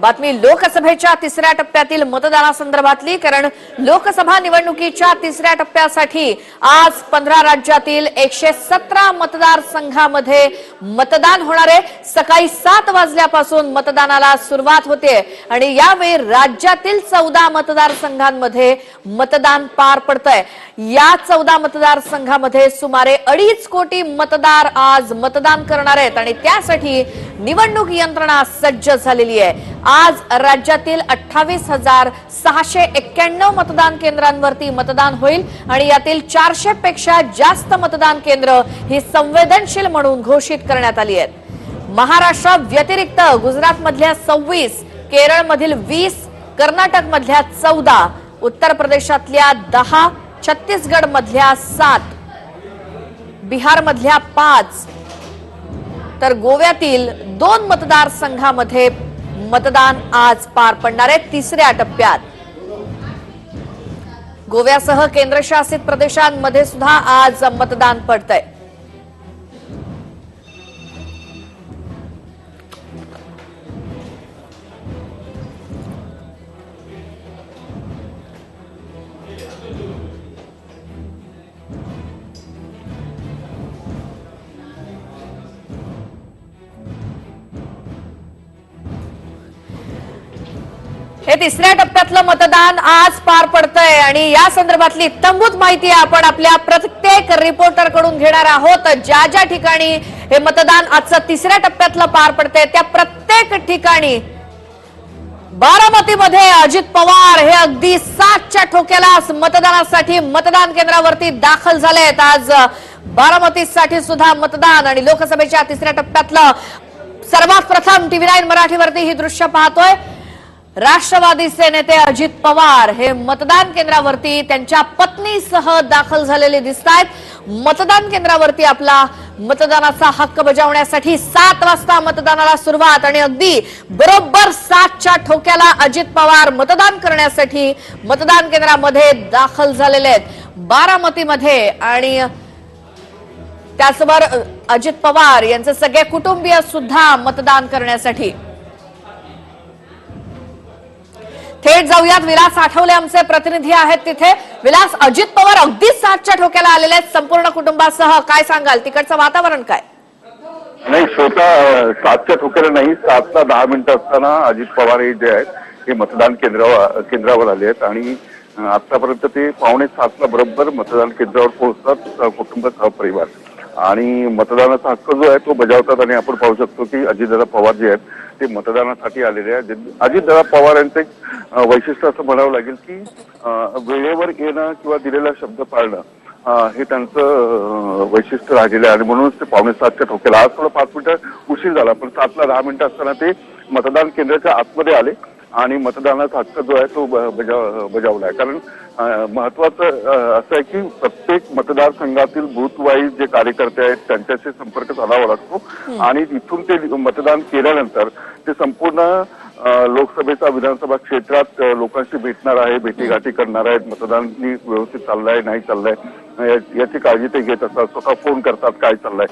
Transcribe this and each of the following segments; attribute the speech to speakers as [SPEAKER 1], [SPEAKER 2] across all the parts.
[SPEAKER 1] बातमी लोकसभेच्या तिसऱ्या टप्प्यातील मतदानासंदर्भातली कारण लोकसभा निवडणुकीच्या तिसऱ्या टप्प्यासाठी आज पंधरा राज्यातील एकशे सतरा मतदारसंघामध्ये मतदान होणार आहे. सकाळी सात वाजल्यापासून मतदानाला सुरुवात होते आणि यावेळी राज्यातील चौदा मतदारसंघांमध्ये मतदान पार पडतंय. या चौदा मतदारसंघामध्ये सुमारे अडीच कोटी मतदार आज मतदान करणार आहेत आणि त्यासाठी निवडणूक यंत्रणा सज्ज झालेली आहे. आज राज्यातील अठ्ठावीस हजार सहाशे एक्क्याण्णव मतदान केंद्रांवरती मतदान होईल आणि यातील चारशे पेक्षा जास्त मतदान केंद्र ही संवेदनशील म्हणून घोषित करण्यात आली आहेत. महाराष्ट्र व्यतिरिक्त गुजरातमधल्या सव्वीस केरळमधील वीस कर्नाटक मधल्या चौदा उत्तर प्रदेशातल्या दहा छत्तीसगड मधल्या सात बिहार मधल्या पाच तर गोव्यातील दोन मतदारसंघामध्ये मतदान आज पार पडणार आहे तिसऱ्या टप्प्यात. गोव्यासह केंद्रशासित प्रदेशांमध्ये सुद्धा आज मतदान पडतंय. हे तिसऱ्या टप्प्यातलं मतदान आज पार पडतंय आणि या संदर्भातली तंबूत माहिती आपण आपल्या प्रत्येक रिपोर्टरकडून घेणार आहोत. ज्या ज्या ठिकाणी हे मतदान आजचं तिसऱ्या टप्प्यातलं पार पडतंय त्या प्रत्येक ठिकाणी बारामतीमध्ये अजित पवार हे अगदी सातच्या ठोक्याला मतदानासाठी मतदान केंद्रावरती दाखल झाले आहेत आज बारामतीसाठी सुद्धा मतदान आणि लोकसभेच्या तिसऱ्या टप्प्यातलं सर्वात प्रथम टीव्ही नाईन मराठीवरती ही दृश्य पाहतोय. राष्ट्रवादीचे नेते अजित पवार हे मतदान केंद्रावरती त्यांच्या पत्नीसह दाखल झालेले दिसत आहेत मतदान केंद्रावरती आपला मतदानाचा हक्क बजावण्यासाठी सात वाजता मतदानाला सुरुवात आणि अगदी बरोबर सातच्या ठोक्याला अजित पवार मतदान करण्यासाठी मतदान केंद्रामध्ये दाखल झालेले आहेत. बारामतीमध्ये आणि त्याचबरोबर अजित पवार यांचे सगळे कुटुंबीय सुद्धा मतदान करण्यासाठी थेट जाऊयात. विलास आठवले आमचे प्रतिनिधी आहेत तिथे. विलास अजित पवार अगदीच सातच्या ठोक्याला आलेले आहेत संपूर्ण कुटुंबासह. काय सांगाल? तिकडचं वातावरण काय?
[SPEAKER 2] नाही स्वतः सातच्या ठोक्याला नाही सातला दहा मिनिटं असताना अजित पवार हे जे आहेत हे मतदान केंद्रावर केंद्रावर आले आहेत. आणि आतापर्यंत ते पावणे सातला बरोबर मतदान केंद्रावर पोहोचतात कुटुंब सहपरिवार. आणि मतदानाचा हक्क जो आहे तो बजावतात. आणि आपण पाहू शकतो की अजितदादा पवार जे आहेत ते मतदानासाठी आलेले आहेत. अजितदादा पवार यांचं एक वैशिष्ट्य असं म्हणावं लागेल की वेळेवर येणं किंवा दिलेला शब्द पाळणं हे त्यांचं वैशिष्ट्य राहिलेलं आहे. आणि म्हणूनच ते पावणे सातच्या ठोक्याला. आज थोडं पाच मिनिटं उशीर झाला पण सातला दहा मिनिटं असताना ते मतदान केंद्राच्या आतमध्ये आले. आणि मतदानाचा हक्क जो आहे तो बजाव बजावला आहे. कारण महत्वाचं असं आहे की प्रत्येक मतदारसंघातील बूथ वाईज जे कार्यकर्ते आहेत त्यांच्याशी संपर्क साधावा लागतो. आणि इथून ते विधान केल्यानंतर ते संपूर्ण लोकसभेचा विधानसभा क्षेत्रात लोकांशी भेटणार आहे भेटीगाठी करणार आहेत. मतदान व्यवस्थित चाललंय नाही चाललंय याची काळजी ते घेत असतात. स्वतः फोन करतात काय चाललंय.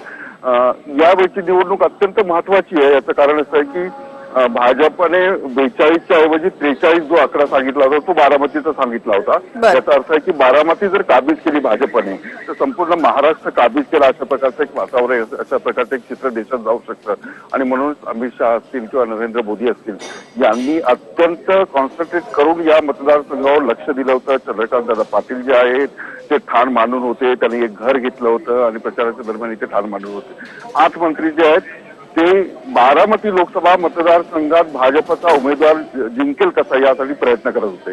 [SPEAKER 2] यावेळची निवडणूक अत्यंत महत्वाची आहे. याचं कारण असं आहे की भाजपने बेचाळीसच्या ऐवजी त्रेचाळीस जो आकडा सांगितला होता तो बारामतीचा सांगितला होता.
[SPEAKER 1] बरं.
[SPEAKER 2] याचा अर्थ आहे की बारामती जर काबीज केली भाजपने तर संपूर्ण महाराष्ट्र काबीज केला अशा प्रकारचं एक वातावरण अशा प्रकारचं एक चित्र देशात जाऊ शकतं. आणि म्हणून अमित शहा असतील किंवा नरेंद्र मोदी असतील यांनी अत्यंत कॉन्सन्ट्रेट करून या मतदारसंघावर लक्ष दिलं होतं. चंद्रकांत दादा पाटील जे आहेत ते ठाण मांडून होते. त्यांनी एक घर घेतलं होतं आणि प्रचाराच्या दरम्यान इथे ठाण मांडून होते. आठ मंत्री जे आहेत ते बारामती लोकसभा मतदारसंघात भाजपचा उमेदवार जिंकेल कसा यासाठी प्रयत्न करत होते.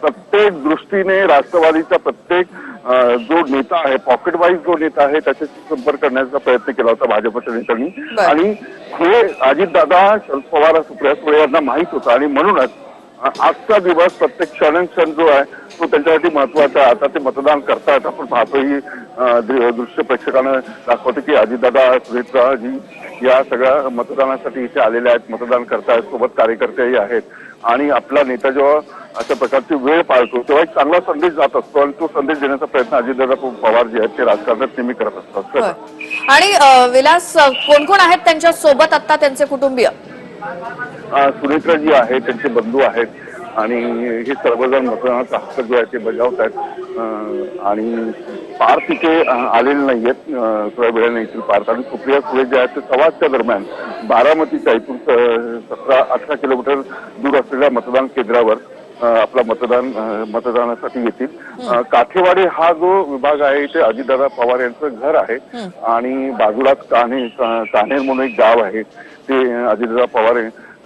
[SPEAKER 2] प्रत्येक दृष्टीने राष्ट्रवादीचा प्रत्येक जो नेता आहे पॉकेट वाईज जो नेता आहे त्याच्याशी संपर्क करण्याचा प्रयत्न केला होता भाजपच्या नेत्यांनी. आणि हे अजितदादा शरद पवार सुप्रिया सुळे यांना माहीत होतं. आणि म्हणूनच आजचा दिवस प्रत्येक क्षण क्षण जो आहे तो त्यांच्यासाठी महत्त्वाचा आहे. आता ते मतदान करतायत. आपण पाहतो ही दृश्य प्रेक्षकानं दाखवतो की अजितदादा जी या सगळ्या मतदानासाठी इथे आलेले आहेत. मतदान करतायत. सोबत कार्यकर्तेही आहेत. आणि आपला नेता जेव्हा अशा प्रकारची वेळ पाळतो तेव्हा एक चांगला संदेश जात असतो आणि तो संदेश देण्याचा प्रयत्न अजितदादा पवार जे आहेत. ते राजकारणात नेहमी करत असतात.
[SPEAKER 1] आणि विलास कोण कोण आहेत त्यांच्यासोबत आता त्यांचे कुटुंबीय?
[SPEAKER 2] सुरेखा जी आहे त्यांचे बंधू आहेत आणि हे सर्वजण मतदानाचा हक्क जो आहे ते बजावत आहेत आणि पार्थ इथे आलेले नाहीयेत. आहेत थोड्या वेळाने येथील पार्थ आणि सुप्रिया सुळे जे आहेत ते सव्वाच्या दरम्यान बारामतीच्या इथून सतरा अठरा किलोमीटर दूर असलेल्या मतदान केंद्रावर आपला मतदान मतदानासाठी येतील. काठेवाडी हा जो विभाग आहे इथे अजितदादा पवार यांचं घर आहे. आणि बाजूलाच कान्हे का- कान्हेर म्हणून एक गाव आहे. ते अजितदादा पवार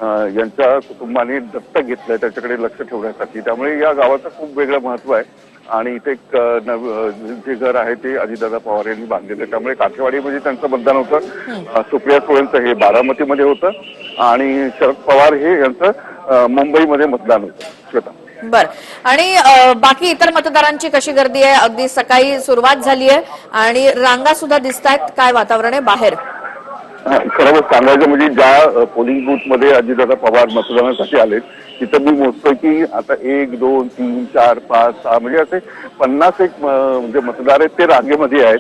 [SPEAKER 2] यांच्या कुटुंबाने दत्तक घेतलंय त्याच्याकडे लक्ष ठेवण्यासाठी. त्यामुळे या गावाचं खूप वेगळं महत्त्व आहे. आणि इथे एक जे घर आहे ते अजितदादा पवार यांनी बांधलेलं त्यामुळे काठेवाडीमध्ये त्यांचं मतदान होतं. सुप्रिया सुळेंचं हे बारामतीमध्ये होतं. आणि शरद पवार हे यांचं मुंबईमध्ये मतदान होतं. श्वेता.
[SPEAKER 1] बर. आणि बाकी इतर मतदारांची कशी गर्दी आहे? अगदी सकाळी सुरुवात झाली आहे. आणि रांगा सुद्धा दिसत आहेत काय वातावरण आहे बाहेर?
[SPEAKER 2] खरं सांगायचं म्हणजे ज्या पोलिंग बूथमध्ये अजितदादा पवार मतदानासाठी आले तिथं मी मोजतोय की आता एक दोन तीन चार पाच सहा म्हणजे असे पन्नास एक म्हणजे मतदार आहेत ते रांगेमध्ये आहेत.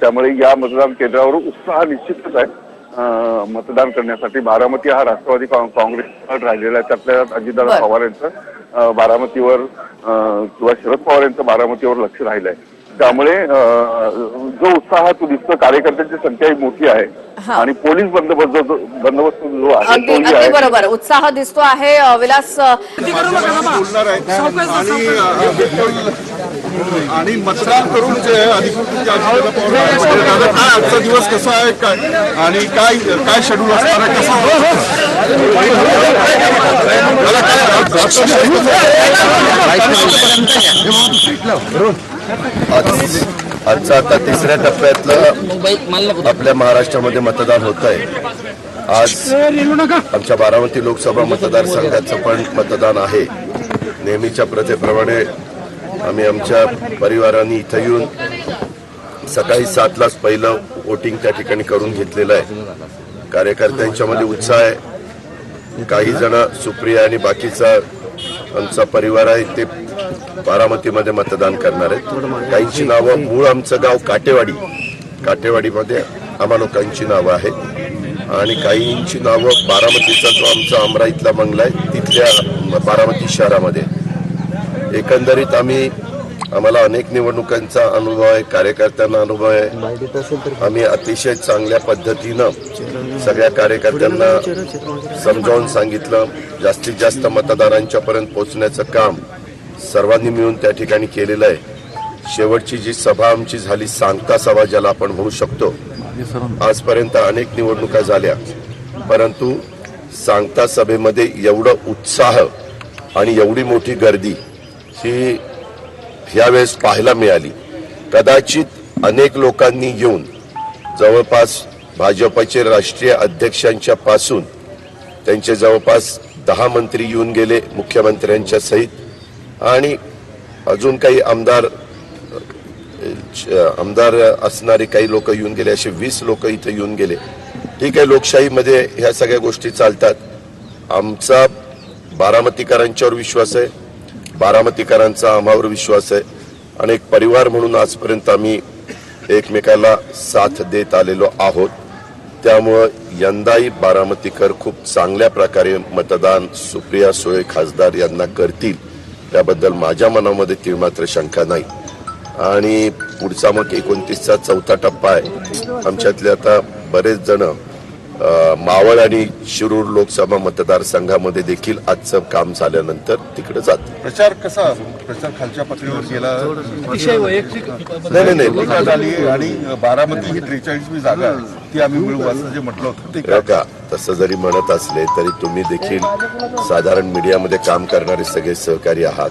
[SPEAKER 2] त्यामुळे या मतदान केंद्रावर उत्साह निश्चितच आहे. मतदान करण्यासाठी बारामती हा राष्ट्रवादी काँग्रेस राहिलेला आहे. त्यातल्या अजितदादा. पवार यांचं बारामतीवर किंवा शरद पवार यांचं बारामतीवर लक्ष राहिलंय. त्यामुळे जो उत्साह तो दिसतो कार्यकर्त्यांची संख्या ही मोठी आहे
[SPEAKER 1] हा.
[SPEAKER 2] आणि पोलीस बंदोबस्त बंदोबस्त जो आहे
[SPEAKER 1] बरोबर उत्साह दिसतो आहे विलास
[SPEAKER 3] आणि मतदान करून जे आजचा दिवस कसा आहे काय आणि काय काय शेड्यूल असणार आहे कसं
[SPEAKER 4] आज- आजचं आता तिसऱ्या टप्प्यातलं आपल्या महाराष्ट्रामध्ये मतदान होत आहे आज आमच्या बारामती लोकसभा मतदारसंघाचं पण मतदान आहे. नेहमीच्या प्रथेप्रमाणे आम्ही आमच्या परिवाराने इथं येऊन सकाळी सातलाच पहिलं वोटिंग त्या ठिकाणी करून घेतलेलं आहे. कार्यकर्त्यांच्यामध्ये उत्साह आहे. काही जण सुप्रिया आणि बाकीचा आमचा परिवार आहे ते बारामतीमध्ये मतदान करणार आहेत. काहींची नावं मूळ आमचं गाव काटेवाडी. काटेवाडीमध्ये आम्हा लोकांची नावं आहेत. आणि काहींची नावं बारामतीचा जो आमचा अमरा इथला बंगला आहे तिथल्या बारामती शहरामध्ये. एकंदरीत आम्ही आम्हाला अनेक निवडणुकांचा अनुभव आहे कार्यकर्त्यांना अनुभव आहे. आम्ही अतिशय चांगल्या पद्धतीनं सगळ्या कार्यकर्त्यांना समजावून सांगितलं. जास्तीत जास्त मतदारांच्या पर्यंत पोहोचण्याचं काम सर्वांनी मिळून त्या ठिकाणी केलेलं आहे. शेवटची जी सभा आमची झाली सांगता सभा ज्याला आपण म्हणू शकतो आजपर्यंत अनेक निवडणुका झाल्या. परंतु सांगता सभेमध्ये एवढं उत्साह आणि एवढी मोठी गर्दी ही यावेळेस पाहायला मिळाली. कदाचित अनेक लोकांनी येऊन जवळपास भाजपचे राष्ट्रीय अध्यक्षांच्या पासून त्यांचे जवळपास दहा मंत्री येऊन गेले मुख्यमंत्र्यांच्या सहित. आणि अजून काही आमदार आमदार असणारे काही लोक येऊन गेले असे वीस लोक इथे येऊन गेले. ठीक आहे लोकशाहीमध्ये ह्या सगळ्या गोष्टी चालतात. आमचा बारामतीकरांच्यावर विश्वास आहे. बारामतीकरांचा आम्हावर विश्वास आहे. आणि एक परिवार म्हणून आजपर्यंत आम्ही एकमेकाला साथ देत आलेलो आहोत. त्यामुळं यंदाही बारामतीकर खूप चांगल्या प्रकारे मतदान सुप्रिया सुळे खासदार यांना करतील. त्याबद्दल माझ्या मनामध्ये ती मात्र शंका नाही. आणि पुढचा मग एकोणतीसचा चौथा टप्पा आहे. आमच्यातले आता बरेच जण मावळ आणि शिरूर लोकसभा मतदारसंघामध्ये देखील आजचं काम झाल्यानंतर तिकडे जात.
[SPEAKER 3] प्रचार कसा प्रचार खालच्या पातळीवर गेला?
[SPEAKER 4] नाही नाही नाही.
[SPEAKER 3] भूमिका झाली आणि बारामती ही त्रेचाळीसवी जागा ती आम्ही मिळवू असं जे म्हटलं होतं.
[SPEAKER 4] का तसं जरी म्हणत असले तरी तुम्ही देखील साधारण मीडियामध्ये काम करणारे सगळे सहकारी आहात.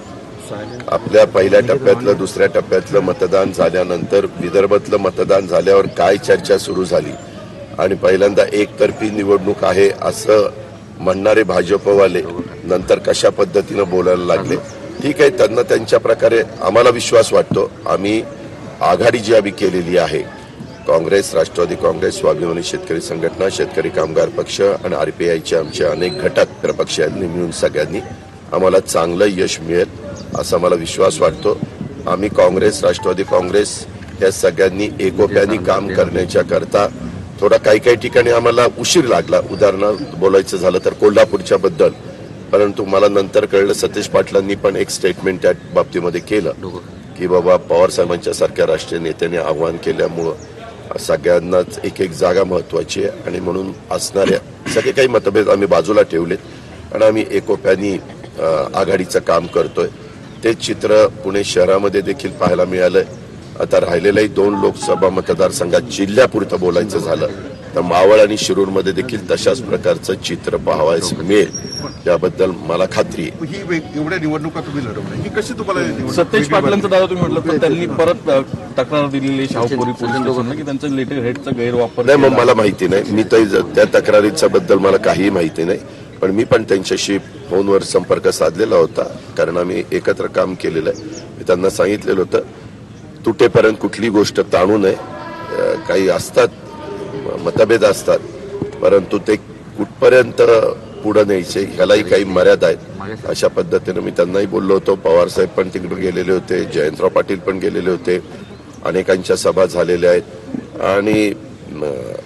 [SPEAKER 4] आपल्या पहिल्या टप्प्यातलं दुसऱ्या टप्प्यातलं मतदान झाल्यानंतर विदर्भातलं मतदान झाल्यावर काय चर्चा सुरू झाली? आणि पहिल्यांदा एकतर्फी निवडणूक आहे असं म्हणणारे भाजपवाले नंतर कशा पद्धतीनं बोलायला लागले? ठीक आहे त्यांना त्यांच्या प्रकारे आम्हाला विश्वास वाटतो. आम्ही आघाडी जी आम्ही केलेली आहे काँग्रेस राष्ट्रवादी काँग्रेस स्वाभिमानी शेतकरी संघटना शेतकरी कामगार पक्ष आणि आरपीआयचे आमचे अनेक घटक प्रपक्षांनी मिळून सगळ्यांनी आम्हाला चांगलं यश मिळेल असा मला विश्वास वाटतो. आम्ही काँग्रेस राष्ट्रवादी काँग्रेस या सगळ्यांनी एकोप्याने काम करण्याच्या करता थोडा काही काही ठिकाणी आम्हाला उशीर लागला. उदाहरणार्थ बोलायचं झालं तर कोल्हापूरच्या बद्दल. परंतु मला नंतर कळलं सतीश पाटलांनी पण एक स्टेटमेंट त्या बाबतीमध्ये केलं. की बाबा पवार साहेबांच्या सारख्या राष्ट्रीय नेत्याने आव्हान केल्यामुळं सगळ्यांनाच एक एक जागा महत्वाची आहे. आणि म्हणून असणाऱ्या सगळे काही मतभेद आम्ही बाजूला ठेवलेत. आणि आम्ही एकोप्यानी आघाडीचं काम करतोय. ते चित्र पुणे शहरामध्ये देखील पाहायला मिळालंय. आता राहिलेल्याही दोन लोकसभा मतदारसंघात जिल्ह्यापुरतं बोलायचं झालं तर मावळ आणि शिरूरमध्ये देखील तशाच प्रकारचं चित्र पाहावयास मिळेल. याबद्दल मला खात्री
[SPEAKER 3] ही एवढ्या निवडणुका तुम्ही लढवल्या. ही कशी तुम्हाला
[SPEAKER 5] सतेज पाटलांचा? दावा तुम्ही म्हटलं तर त्यांनी परत तक्रार दिलेली शाहूपुरी पोलीस की त्यांचं लेटर हेडचा गैरवापर
[SPEAKER 4] नाही मग. मला माहिती नाही. मी तर त्या तक्रारीच्या बद्दल मला काही माहिती नाही. पण मी पण त्यांच्याशी फोनवर संपर्क साधलेला होता कारण आम्ही एकत्र काम केलेलं आहे. मी त्यांना सांगितलेलं होतं तुटेपर्यंत कुठली गोष्ट ताणू नये. काही असतात मतभेद असतात परंतु ते कुठपर्यंत पुढे न्यायचे ह्यालाही काही मर्यादा आहेत. अशा पद्धतीनं मी त्यांनाही बोललो होतो. पवार साहेब पण तिकडून गेलेले होते जयंतराव पाटील पण गेलेले होते. अनेकांच्या सभा झालेल्या आहेत. आणि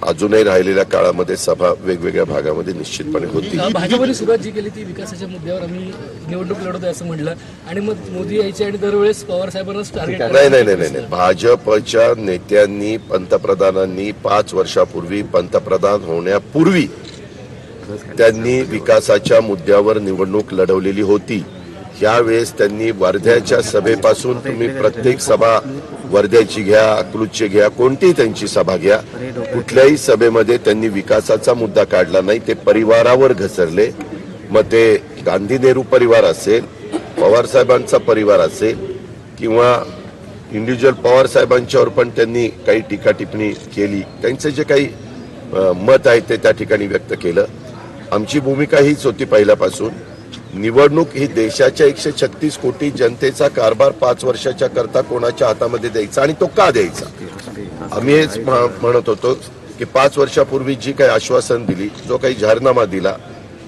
[SPEAKER 4] अजूनही राहिलेल्या काळामध्ये सभा वेगवेगळ्या भागामध्ये निश्चितपणे होती.
[SPEAKER 6] भाजपने सुरुवात जी केली ती विकासाच्या मुद्द्यावर आम्ही निवडणूक लढवतोय असं म्हटलं आणि मग मोदी यायचे आणि दरवेळेस पवार साहेबांनाच टार्गेट
[SPEAKER 4] नाही नाही नाही नाही नाही. भाजपच्या नेत्यांनी पंतप्रधानांनी पाच वर्षापूर्वी पंतप्रधान होण्यापूर्वी त्यांनी विकासाच्या मुद्द्यावर निवडणूक लढवलेली होती. यावेळेस त्यांनी वर्ध्याच्या सभेपासून तुम्ही प्रत्येक सभा वर्ध्याची घ्या अकलूजची घ्या कोणतीही त्यांची सभा घ्या कुठल्याही सभेमध्ये त्यांनी विकासाचा मुद्दा काढला नाही ते परिवारावर घसरले. मग ते गांधी नेहरू परिवार असेल पवार साहेबांचा परिवार असेल किंवा इंडिव्हिज्युअल पवार साहेबांच्यावर पण त्यांनी काही टीका टिप्पणी केली. त्यांचं जे काही मत आहे ते त्या ठिकाणी व्यक्त केलं. आमची भूमिका हीच होती पहिल्यापासून. निवडणूक ही देशाच्या एकशे छत्तीस कोटी जनतेचा कारभार पाच वर्षाच्या करता कोणाच्या हातामध्ये द्यायचा आणि तो का द्यायचा? आम्ही हेच म्हणत होतो की पाच वर्षापूर्वी जी काही आश्वासन दिली जो काही जाहीरनामा दिला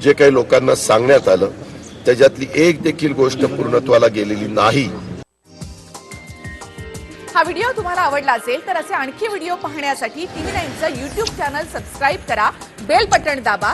[SPEAKER 4] जे काही लोकांना सांगण्यात आलं त्याच्यातली एक देखील गोष्ट पूर्णत्वाला गेलेली नाही.
[SPEAKER 7] हा व्हिडिओ तुम्हाला आवडला असेल तर असे आणखी व्हिडिओ पाहण्यासाठी टीव्ही नाईनचं युट्यूब चॅनल सबस्क्राईब करा बेल बटन दाबा